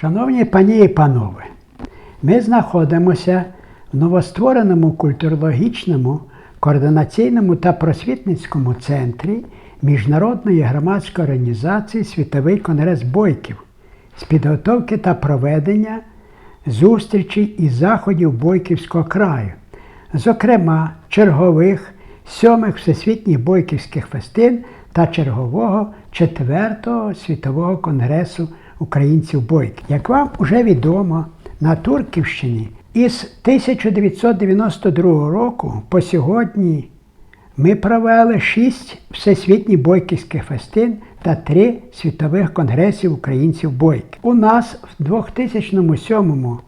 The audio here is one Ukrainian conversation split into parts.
Шановні пані і панове, ми знаходимося в новоствореному культурологічному, координаційному та просвітницькому центрі Міжнародної громадської організації Світовий конгрес бойків з підготовки та проведення зустрічей і заходів Бойківського краю, зокрема чергових сьомих всесвітніх бойківських фестин та чергового четвертого світового конгресу українців бойків. Як вам вже відомо, на Турківщині із 1992 року по сьогодні ми провели шість всесвітніх бойківських фестин та три світових конгресів українців бойків. У нас в 2007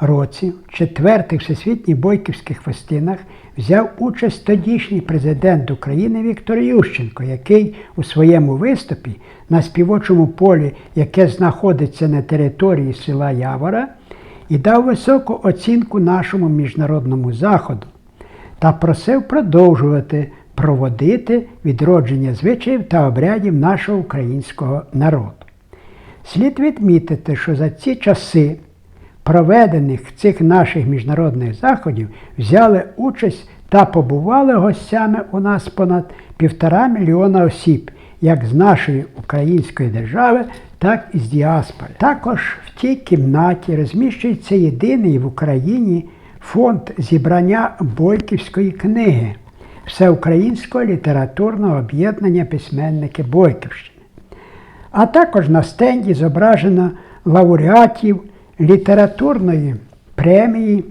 році, в четвертих всесвітніх бойківських фестинах, взяв участь тодішній президент України Віктор Ющенко, який у своєму виступі на співочому полі, яке знаходиться на території села Явора, і дав високу оцінку нашому міжнародному заходу та просив продовжувати проводити відродження звичаїв та обрядів нашого українського народу. Слід відмітити, що за ці часи проведених цих наших міжнародних заходів взяли участь та побували гостями у нас понад півтора мільйона осіб, як з нашої української держави, так і з діаспори. Також в тій кімнаті розміщується єдиний в Україні фонд зібрання Бойківської книги Всеукраїнського літературного об'єднання письменники Бойківщини. А також на стенді зображено лауреатів літературної премії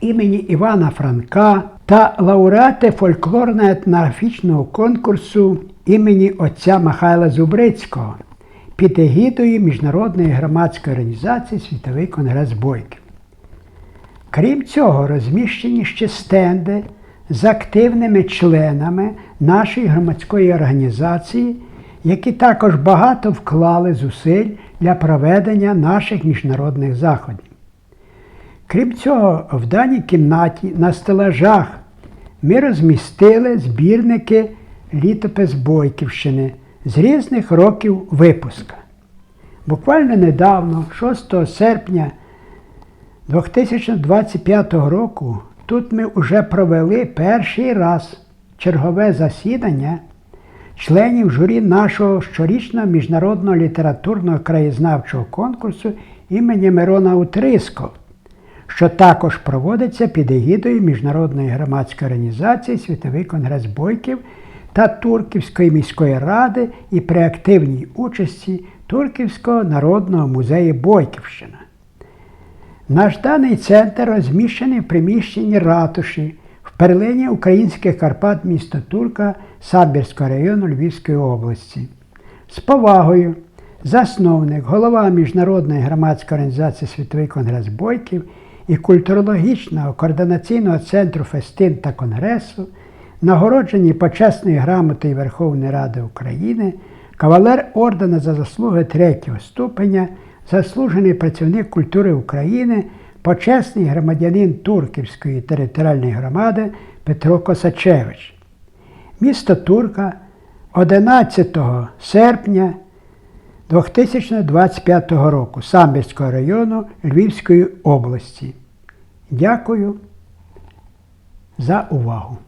імені Івана Франка та лауреати фольклорно-етнографічного конкурсу імені отця Михайла Зубрицького під егідою Міжнародної громадської організації Світовий конгрес бойків. Крім цього, розміщені ще стенди з активними членами нашої громадської організації, які також багато вклали зусиль для проведення наших міжнародних заходів. Крім цього, в даній кімнаті на стелажах ми розмістили збірники літопис Бойківщини з різних років випуска. Буквально недавно, 6 серпня 2025 року, тут ми вже провели перший раз чергове засідання членів журі нашого щорічного міжнародного літературного краєзнавчого конкурсу імені Мирона Утриско, що також проводиться під егідою Міжнародної громадської організації Світовий конгрес бойків та Турківської міської ради і при активній участі Турківського народного музею Бойківщина. Наш даний центр розміщений в приміщенні ратуші перлині українських Карпат міста Турка Сабірського району Львівської області. З повагою засновник, голова Міжнародної громадської організації Світовий конгрес бойків і культурологічного координаційного центру фестин та конгресу, нагороджені почесною грамотою Верховної Ради України, кавалер ордена за заслуги третього ступеня заслужений працівник культури України, почесний громадянин Турківської територіальної громади Петро Косачевич. Місто Турка 11 серпня 2025 року Самбірського району Львівської області. Дякую за увагу.